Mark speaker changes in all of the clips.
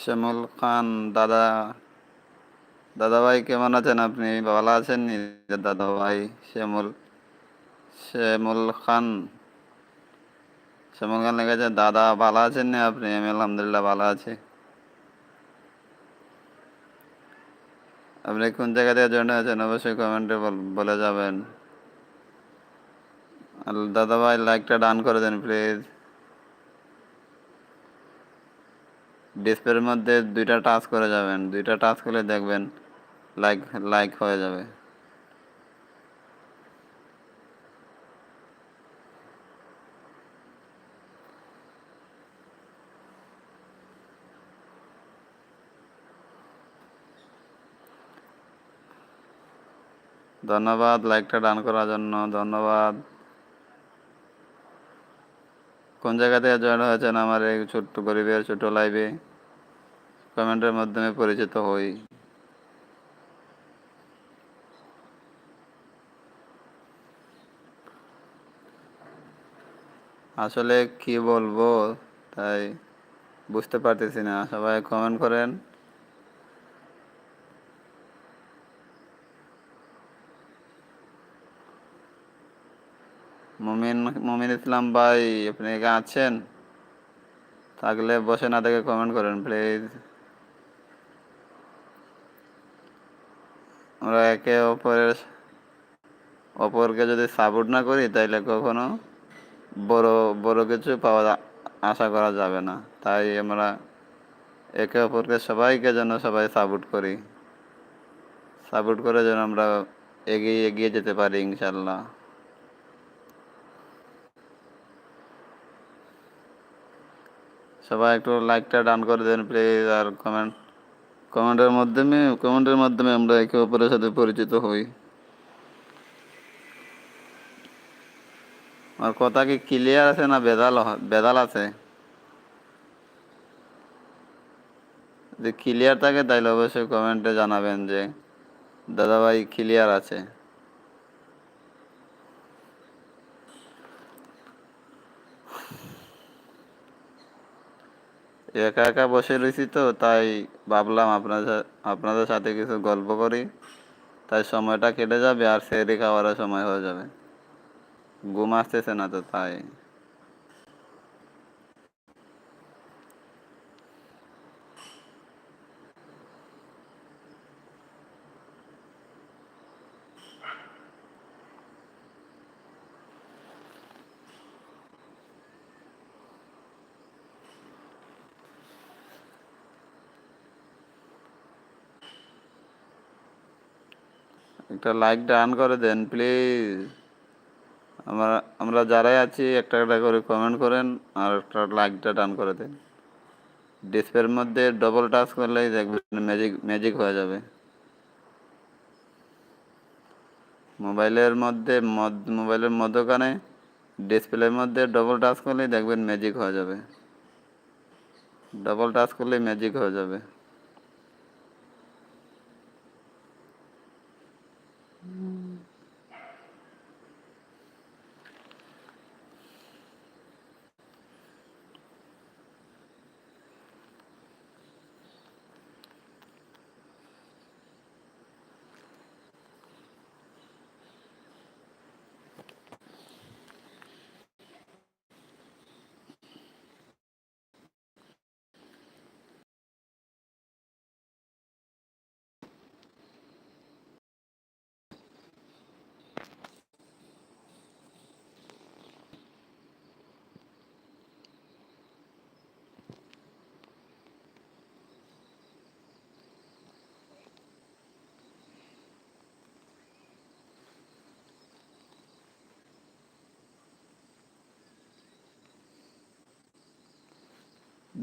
Speaker 1: শ্যামল খান, দাদা। দাদা ভাই কেমন আছেন আপনি? ভালো আছেন দাদা ভাই শ্যামল শ্যামল খান। শ্যামল খান লেগেছে দাদা, ভালো আছেন নি আপনি? আমি আলহামদুলিল্লাহ ভালো আছি। আপনি কোন জায়গা থেকে জয়েন হয়েছেন? অবশ্যই কমেন্টে বলে যাবেন। দাদা ভাই লাইকটা ডান করে দেন প্লিজ ডিসপ্লের মধ্যে দুইটা টাচ করে যাবেন। দুইটা টাচ করলে দেখবেন লাইক লাইক হয়ে যাবে। ধন্যবাদ লাইকটা ডান করার জন্য, ধন্যবাদ। কোন জায়গা থেকে জয়েন হয়েছেন আমার এই ছোট্ট গরিবের ছোট লাইভে কমেন্টের মাধ্যমে পরিচিত হই। আসলে কি বলব, তাই বুঝতে পারতেছি না। সবাই কমেন্ট করেন। মুমিন মুমিন ইসলাম ভাই, আপনি আছেন? থাকলে বসে না থেকে কমেন্ট করেন প্লিজ আমরা একে অপরের অপরকে যদি সাপোর্ট না করি, তাইলে কখনো বড় বড় কিছু পাওয়া আশা করা যাবে না। তাই আমরা একে অপরকে সবাইকে যেন সবাই সাপোর্ট করি। সাপোর্ট করে যেন আমরা এগিয়ে এগিয়ে যেতে পারি ইনশাল্লাহ সবাই একটু লাইকটা ডান করে দেন প্লিজ আর কমেন্ট কমেন্টের মাধ্যমে কমেন্টের মাধ্যমে আমরা একে অপরের সাথে পরিচিত হই। আর কথা কি ক্লিয়ার আছে না বেদাল বেদাল আছে? যদি ক্লিয়ার থাকে তাহলে অবশ্যই কমেন্টে জানাবেন যে, দাদাভাই ক্লিয়ার আছে। একা একা বসে রয়েছি তো, তাই ভাবলাম আপনাদের আপনাদের সাথে কিছু গল্প করি। তাই সময়টা কেটে যাবে আর সেরি খাওয়ারও সময় হয়ে যাবে। ঘুম আসতেছে না তো, তাই। একটা লাইক ডান করে দেন প্লিজ আমরা আমরা যারাই আছি, একটা একটা করে কমেন্ট করেন আর একটা লাইকটা ডান করে দেন। ডিসপ্লের মধ্যে ডবল টাচ করলেই দেখবেন ম্যাজিক ম্যাজিক হয়ে যাবে। মোবাইলের মধ্যে মোবাইলের মধ্যখানে ডিসপ্লের মধ্যে ডবল টাচ করলেই দেখবেন ম্যাজিক হয়ে যাবে। ডবল টাচ করলেই ম্যাজিক হয়ে যাবে। Mm.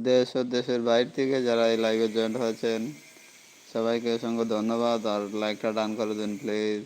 Speaker 1: দেশ ও দেশের বাইরে থেকে যারা এই লাইভে জয়েন্ট হয়েছেন, সবাইকে অসংখ্য ধন্যবাদ। আর লাইকটা ডান করে দিন প্লিজ